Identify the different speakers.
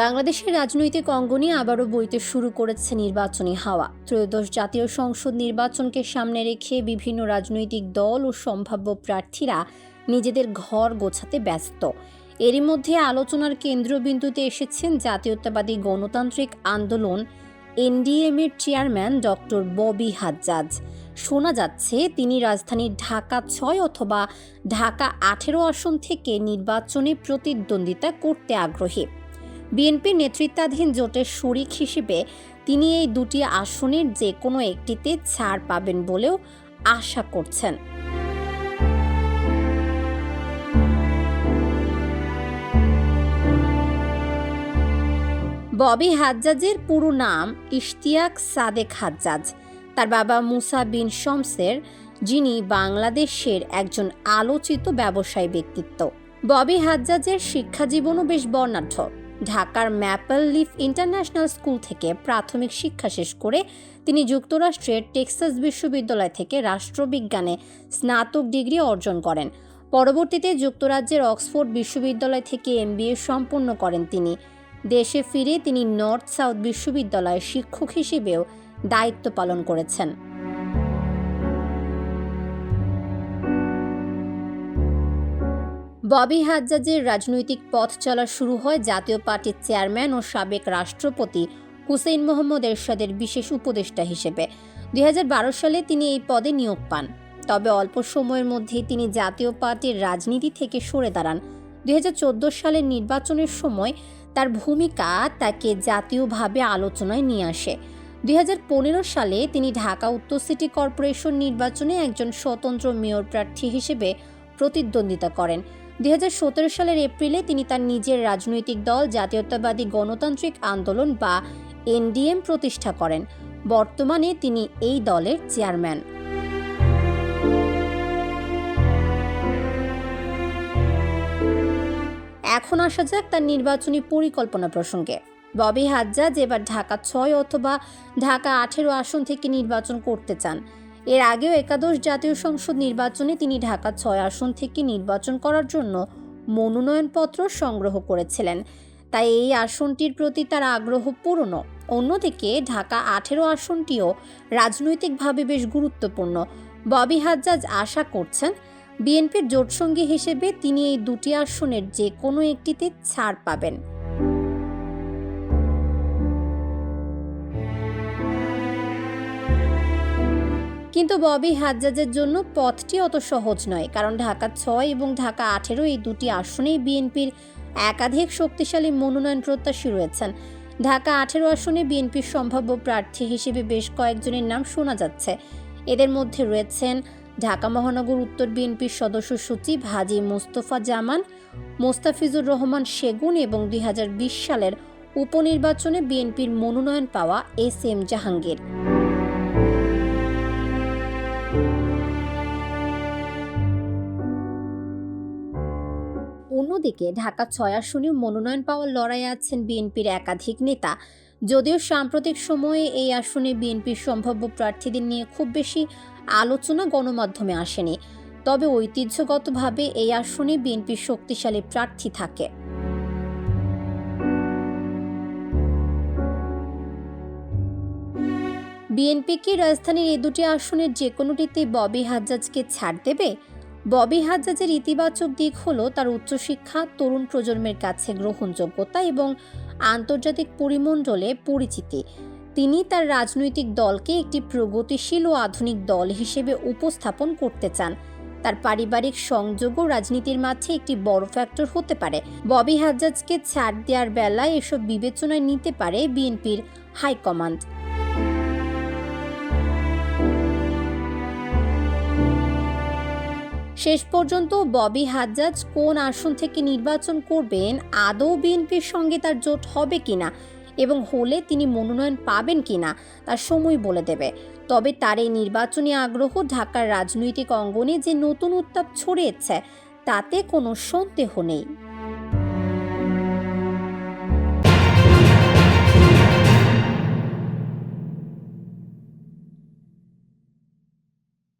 Speaker 1: বাংলাদেশের রাজনৈতিক অঙ্গনে আবারও বইতে শুরু করেছে নির্বাচনী হাওয়া। ত্রয়োদশ জাতীয় সংসদ নির্বাচনকে সামনে রেখে বিভিন্ন রাজনৈতিক দল ও সম্ভাব্য প্রার্থীরা নিজেদের ঘর গোছাতে ব্যস্ত। এরই মধ্যে আলোচনার কেন্দ্রবিন্দুতে এসেছেন জাতীয়তাবাদী গণতান্ত্রিক আন্দোলন এনডিএম এর চেয়ারম্যান ডক্টর ববি হাজ্জাজ। শোনা যাচ্ছে, তিনি রাজধানীর ঢাকা ছয় অথবা ঢাকা আঠেরো আসন থেকে নির্বাচনে প্রতিদ্বন্দ্বিতা করতে আগ্রহী। বিএনপির নেতৃত্বাধীন জোটের শরিক হিসেবে তিনি এই দুটি আসনের যে কোনো একটিতে ছাড় পাবেন বলেও আশা করছেন। ববি হাজ্জাজের পুরো নাম ইশতিয়াক সাদেক হাজ্জাজ। তার বাবা মুসা বিন শমসের, যিনি বাংলাদেশের একজন আলোচিত ব্যবসায়ী ব্যক্তিত্ব। ববি হাজ্জাজের শিক্ষা জীবনও বেশ বর্ণাঢ্য। ঢাকার ম্যাপল লিফ ইন্টারন্যাশনাল স্কুল থেকে প্রাথমিক শিক্ষা শেষ করে তিনি যুক্তরাষ্ট্রের টেক্সাস বিশ্ববিদ্যালয় থেকে রাষ্ট্রবিজ্ঞানে স্নাতক ডিগ্রি অর্জন করেন। পরবর্তীতে যুক্তরাজ্যের অক্সফোর্ড বিশ্ববিদ্যালয় থেকে এমবিএ সম্পন্ন করেন তিনি। দেশে ফিরে তিনি নর্থ সাউথ বিশ্ববিদ্যালয়ের শিক্ষক হিসেবেও দায়িত্ব পালন করেছেন। ববি হাজ্জাজের রাজনৈতিক পথ চলা শুরু হয় জাতীয় পার্টির চেয়ারম্যান ও সাবেক রাষ্ট্রপতি হুসেইন মোহাম্মদ এরশাদের বিশেষ উপদেষ্টা হিসেবে। দু হাজার বারো সালে তিনি এই পদে নিয়োগ পান। তবে অল্প সময়ের মধ্যেই তিনি জাতীয় পার্টির রাজনীতি থেকে সরে দাঁড়ান। দুই হাজার চোদ্দ সালের নির্বাচনের সময় তার ভূমিকা তাকে জাতীয়ভাবে আলোচনায় নিয়ে আসে। দুই হাজার পনেরো সালে তিনি ঢাকা উত্তর সিটি কর্পোরেশন নির্বাচনে একজন স্বতন্ত্র মেয়র প্রার্থী হিসেবে প্রতিদ্বন্দ্বিতা করেন। দুই সালের এপ্রিলে তিনি তার নিজের রাজনৈতিক দল জাতীয়তাবাদী গণতান্ত্রিক আন্দোলন বা এনডিএম প্রতিষ্ঠা করেন। বর্তমানে তিনি এই দলের চেয়ারম্যান। এখন আসা যাক তার নির্বাচনী পরিকল্পনা প্রসঙ্গে। ববি হাজ্জাজ এবার ঢাকা ছয় অথবা ঢাকা আঠেরো আসন থেকে নির্বাচন করতে চান। এর আগেও একাদশ জাতীয় সংসদ নির্বাচনে তিনি ঢাকা ছয় আসন থেকে নির্বাচন করার জন্য মনোনয়নপত্র সংগ্রহ করেছিলেন। তাই এই আসনটির প্রতি তার আগ্রহ পুরনো অন্যদিকে ঢাকা আঠেরো আসনটিও রাজনৈতিকভাবে বেশ গুরুত্বপূর্ণ। ববি হাজ্জাজ আশা করছেন, বিএনপির জোটসঙ্গী হিসেবে তিনি এই দুটি আসনের যে কোনো একটিতে ছাড় পাবেন। কিন্তু ববি হাজ্জাজের জন্য পথটি অত সহজ নয়, কারণ ঢাকা ছয় এবং ঢাকা আঠেরো এই দুটি আসনেই বিএনপির একাধিক শক্তিশালী মনোনয়ন প্রত্যাশী রয়েছেন। ঢাকা আঠেরো আসনে বিএনপির সম্ভাব্য প্রার্থী হিসেবে বেশ কয়েকজনের নাম শোনা যাচ্ছে। এদের মধ্যে রয়েছেন ঢাকা মহানগর উত্তর বিএনপির সদস্য সচিব হাজি মোস্তফা জামান, মোস্তাফিজুর রহমান সেগুন এবং দুই হাজার বিশ সালের উপনির্বাচনে বিএনপির মনোনয়ন পাওয়া এস এম জাহাঙ্গীর। অন্যদিকে ঢাকা ছয় আসনে মনোনয়ন পাওয়ার লড়াইয়ে আছেন বিএনপির একাধিক নেতা। যদিও সাম্প্রতিক সময়ে এই আসনে বিএনপির সম্ভাব্য প্রার্থীদের নিয়ে খুব বেশি আলোচনা গণমাধ্যমে আসেনি। তবে ঐতিহ্যগতভাবে এই আসনে বিএনপির শক্তিশালী প্রার্থী থাকে। বিএনপি কি রাজধানীর এই দুটি আসনের যে কোনোটিতে ববি হাজ্জাজকে ছাড় দেবে, ববি হাজ্জাজের ইতিবাচক দিক হল তার উচ্চশিক্ষা, তরুণ প্রজন্মের কাছে গ্রহণযোগ্যতা এবং আন্তর্জাতিক পরিমণ্ডলে পরিচিতি। তিনি তার রাজনৈতিক দলকে একটি প্রগতিশীল ও আধুনিক দল হিসেবে উপস্থাপন করতে চান। তার পারিবারিক সংযোগও রাজনীতির মাঝে একটি বড় ফ্যাক্টর হতে পারে। ববি হাজ্জাজকে ছাড় দেওয়ার বেলায় এসব বিবেচনায় নিতে পারে বিএনপির হাইকমান্ড। শেষ পর্যন্ত ববি হাজ্জাজ কোন আসন থেকে নির্বাচন করবেন, আদৌ বিএনপির সঙ্গে তার জোট হবে কিনা এবং হলে তিনি মনোনয়ন পাবেন কিনা, তার সময় বলে দেবে। তবে তার এই নির্বাচনী আগ্রহ ঢাকার রাজনৈতিক অঙ্গনে যে নতুন উত্তাপ ছড়িয়েছে, তাতে কোনো সন্দেহ নেই।